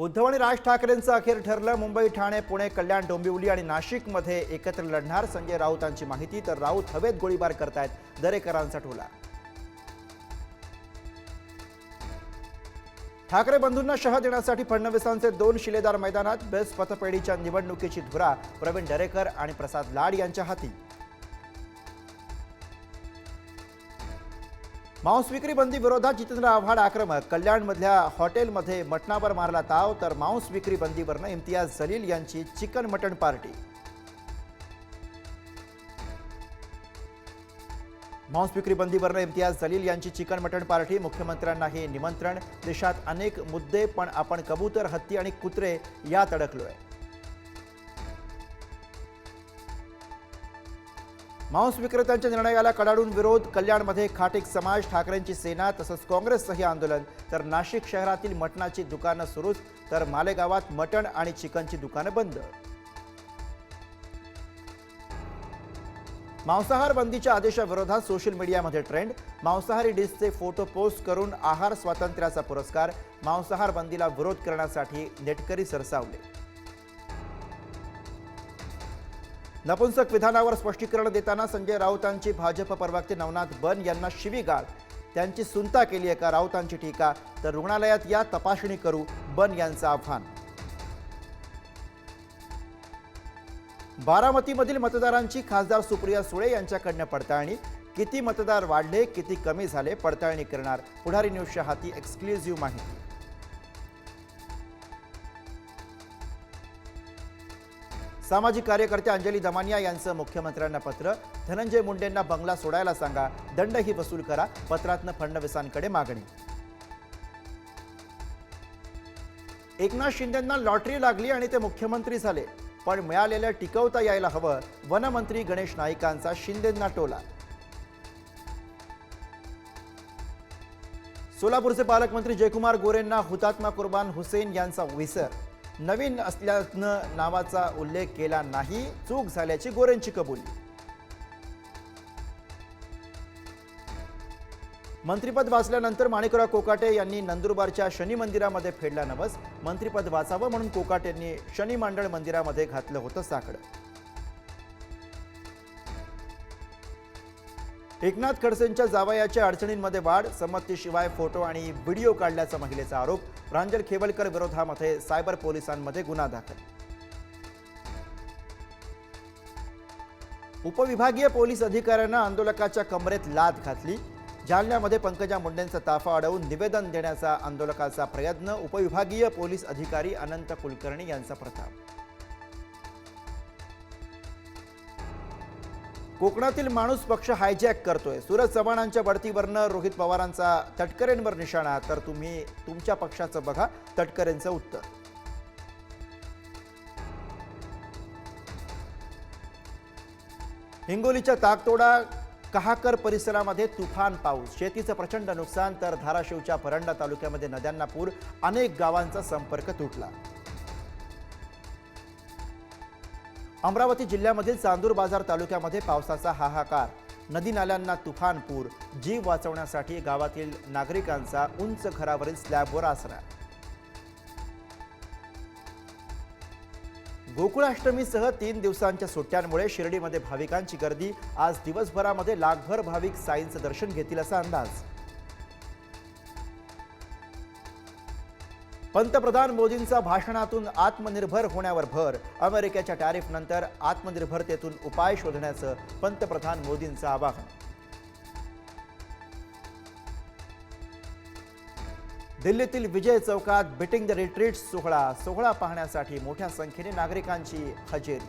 उद्धव आणि राज ठाकरेंचं अखेर ठरलं मुंबई ठाणे पुणे कल्याण डोंबिवली आणि नाशिकमध्ये एकत्र लढणार संजय राऊतांची माहिती. तर राऊत हवेत गोळीबार करतायत दरेकरांचा टोला ठाकरे बंधूंना शह देण्यासाठी फडणवीसांचे दोन शिलेदार मैदानात बेस्ट पतपेढीच्या निवडणुकीची धुरा प्रवीण दरेकर आणि प्रसाद लाड यांच्या हाती. मांस विक्री बंदी विरोधात जितेंद्र आव्हाड आक्रमक. कल्याणमधल्या हॉटेलमध्ये मटणावर मारला ताव तर मांस विक्री बंदीवरनं इम्तियाज जलील यांची चिकन मटण पार्टी. मांस विक्री बंदीवरनं इम्तियाज जलील यांची चिकन मटण पार्टी. मुख्यमंत्र्यांना हे निमंत्रण. देशात अनेक मुद्दे पण आपण कबूतर हत्ती आणि कुत्रे यात अडकलोय मांस विक्रेत्यांच्या निर्णयाला कडाडून विरोध कल्याणमध्ये खाटीक समाज ठाकरेंची सेना तसंच काँग्रेसचंही आंदोलन. तर नाशिक शहरातील मटणाची दुकानं सुरूच तर मालेगावात मटण आणि चिकनची दुकानं बंद. मांसाहार बंदीच्या आदेशाविरोधात सोशल मीडियामध्ये ट्रेंड. मांसाहारी डिशचे फोटो पोस्ट करून आहार स्वातंत्र्याचा पुरस्कार. मांसाहार बंदीला विरोध करण्यासाठी नेटकरी सरसावले. नपुंसक विधानावर स्पष्टीकरण देताना संजय राऊतांची भाजप प्रवक्ते नवनाथ बन यांना शिवीगाळ. त्यांची सुनता केली आहे का? राऊतांची टीका. तर रुग्णालयात या तपासणी करू बन यांचं आव्हान. बारामतीमधील मतदारांची खासदार सुप्रिया सुळे यांच्याकडनं पडताळणी. किती मतदार वाढले किती कमी झाले पडताळणी करणार. पुढारी न्यूजच्या हाती एक्सक्लुझिव्ह माहिती. सामाजिक कार्यकर्ते अंजली दमानिया यांचं मुख्यमंत्र्यांना पत्र. धनंजय मुंडेंना बंगला सोडायला सांगा. दंडही वसूल करा. पत्रातनं फडणवीसांकडे मागणी. एकनाथ शिंदेंना लॉटरी लागली आणि ते मुख्यमंत्री झाले. पण मिळालेलं टिकवता यायला हवं. वनमंत्री गणेश नाईकांचा शिंदेंना टोला. सोलापूरचे पालकमंत्री जयकुमार गोरेंना हुतात्मा कुर्बान हुसेन यांचा विसर. नवीन असल्यानं नावाचा उल्लेख केला नाही. चूक झाल्याची गोरेंची कबुली. मंत्रिपद वाचल्यानंतर माणिकराव कोकाटे यांनी नंदुरबारच्या शनी मंदिरामध्ये फेडला नवस. मंत्रिपद वाचावं म्हणून कोकाटेंनी शनी मांडळ मंदिरामध्ये घातलं होतं साकडं. एकनाथ खडसेंच्या जावयाच्या अडचणींमध्ये वाढ संमतीशिवाय फोटो आणि व्हिडिओ काढल्याचा महिलेचा आरोप प्रांजल खेवलकर विरोधामध्ये सायबर पोलिसांमध्ये गुन्हा दाखल. उपविभागीय पोलीस अधिकाऱ्यांना आंदोलकाच्या कमरेत लाद घातली. जालन्यामध्ये पंकजा मुंडेंचा ताफा अडवून निवेदन देण्याचा आंदोलकाचा प्रयत्न उपविभागीय पोलीस अधिकारी अनंत कुलकर्णी यांचा प्रताप. कोकणातील माणूस पक्ष हायजॅक करतोय. सूरज चव्हाणांच्या बढतीवरनं रोहित पवारांचा तटकरेंवर निशाणा. तर तुम्ही तुमच्या पक्षाचं बघा तटकरेंचं उत्तर. हिंगोलीच्या ताकतोडा कहाकर परिसरामध्ये तुफान पाऊस. शेतीचं प्रचंड नुकसान तर धाराशिवच्या परंडा तालुक्यामध्ये नद्यांना पूर. अनेक गावांचा संपर्क तुटला. अमरावती जिल्ह्यामधील चांदूर बाजार तालुक्यामध्ये पावसाचा हाहाकार. नदी नाल्यांना तुफान पूर जीव वाचवण्यासाठी गावातील नागरिकांचा उंच घरावरील स्लॅबवर आसरा. गोकुळाष्टमीसह तीन दिवसांच्या सुट्ट्यांमुळे शिर्डीमध्ये भाविकांची गर्दी आज दिवसभरामध्ये लाखभर भाविक साईंचं दर्शन घेतील असा अंदाज. पंतप्रधान मोदींचा भाषणातून आत्मनिर्भर होण्यावर भर. अमेरिकेच्या टॅरिफनंतर आत्मनिर्भरतेतून उपाय शोधण्याचं पंतप्रधान मोदींचं आवाहन. दिल्लीतील विजय चौकात बिटिंग द रिट्रीट सोहळा सोहळा पाहण्यासाठी मोठ्या संख्येने नागरिकांची हजेरी.